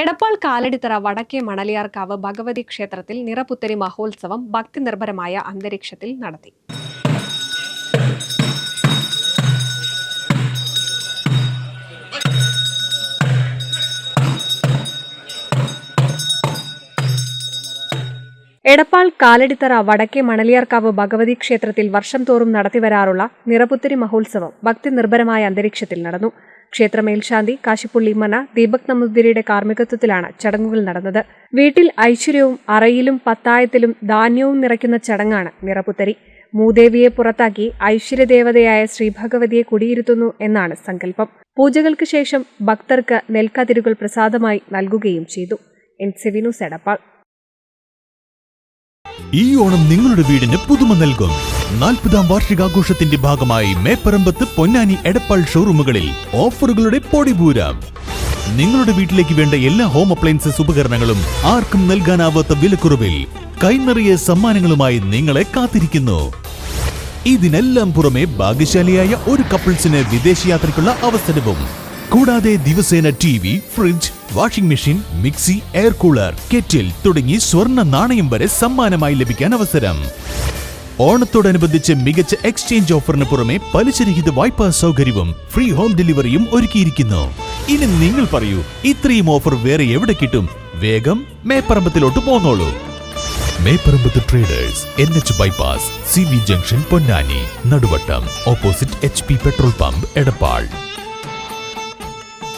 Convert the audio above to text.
എടപ്പാൾ കാലടിത്തറ വടക്കേ മണലിയാർക്കാവ് ഭഗവതി ക്ഷേത്രത്തിൽ നിറപുത്തരി മഹോത്സവം ഭക്തി നിർഭരമായ അന്തരീക്ഷത്തിൽ നടത്തി. എടപ്പാൾ കാലടിത്തറ വടക്കേ മണലിയാർക്കാവ് ഭഗവതി ക്ഷേത്രത്തിൽ വർഷം തോറും നടത്തിവരാറുള്ള നിറപുത്തരി മഹോത്സവം ഭക്തി നിർഭരമായ അന്തരീക്ഷത്തിൽ നടന്നു. ക്ഷേത്ര മേൽശാന്തി കാശിപ്പുള്ളി മന ദീപക് നമ്പൂതിരിയുടെ കാർമ്മികത്വത്തിലാണ് ചടങ്ങുകൾ നടന്നത്. വീട്ടിൽ ഐശ്വര്യവും അറയിലും പത്തായത്തിലും ധാന്യവും നിറയ്ക്കുന്ന ചടങ്ങാണ് നിറപുത്തരി. മൂദേവിയെ പുറത്താക്കി ഐശ്വര്യദേവതയായ ശ്രീഭഗവതിയെ കുടിയിരുത്തുന്നു എന്നാണ് സങ്കല്പം. പൂജകൾക്ക് ശേഷം ഭക്തർക്ക് നെൽക്കതിരുകൾ പ്രസാദമായി നൽകുകയും ചെയ്തു. എൻ സെവിനു എടപ്പാൾ. ഈ ഓണം നിങ്ങളുടെ വീടിന് പുതുമ നൽകും. നാൽപ്പതാം വാർഷികാഘോഷത്തിന്റെ ഭാഗമായി മേപ്പറമ്പത്ത് പൊന്നാനി എടപ്പാൾ ഷോറൂമുകളിൽ ഓഫറുകളുടെ പൊടിപൂരം. നിങ്ങളുടെ വീട്ടിലേക്ക് വേണ്ട എല്ലാ ഹോം അപ്ലയൻസസ് ഉപകരണങ്ങളും ആർക്കും നൽകാനാവാത്ത വിലക്കുറവിൽ കൈനിറിയ സമ്മാനങ്ങളുമായി നിങ്ങളെ കാത്തിരിക്കുന്നു. ഇതിനെല്ലാം പുറമെ ഭാഗ്യശാലിയായ ഒരു കപ്പിൾസിന് വിദേശയാത്രയ്ക്കുള്ള അവസരവും. കൂടാതെ ദിവസേന T fridge washing machine mixie air cooler kettle തുടങ്ങി സ്വർണ നാണയം വരെ സമ്മാനമായി ലഭിക്കാൻ അവസരം. ഓണത്തോടനുബന്ധിച്ച് മികച്ച എക്സ്ചേഞ്ച് ഓഫറിന് പുറമെ പലിശരഹിത വായ്പാ സൗകര്യവും ഫ്രീ ഹോം ഡെലിവറിയും ഒരുക്കിയിരിക്കുന്നു. ഇനി നിങ്ങൾ പറയൂ ഇത്രയും ഓഫർ വേറെ എവിടെ കിട്ടും? വേഗം മേപ്പറമ്പത്തിലോട്ട് പോന്നോളൂ. Meparambath traders N H bypass C V junction Ponnani Naduvattam opposite H P petrol pump Edappal.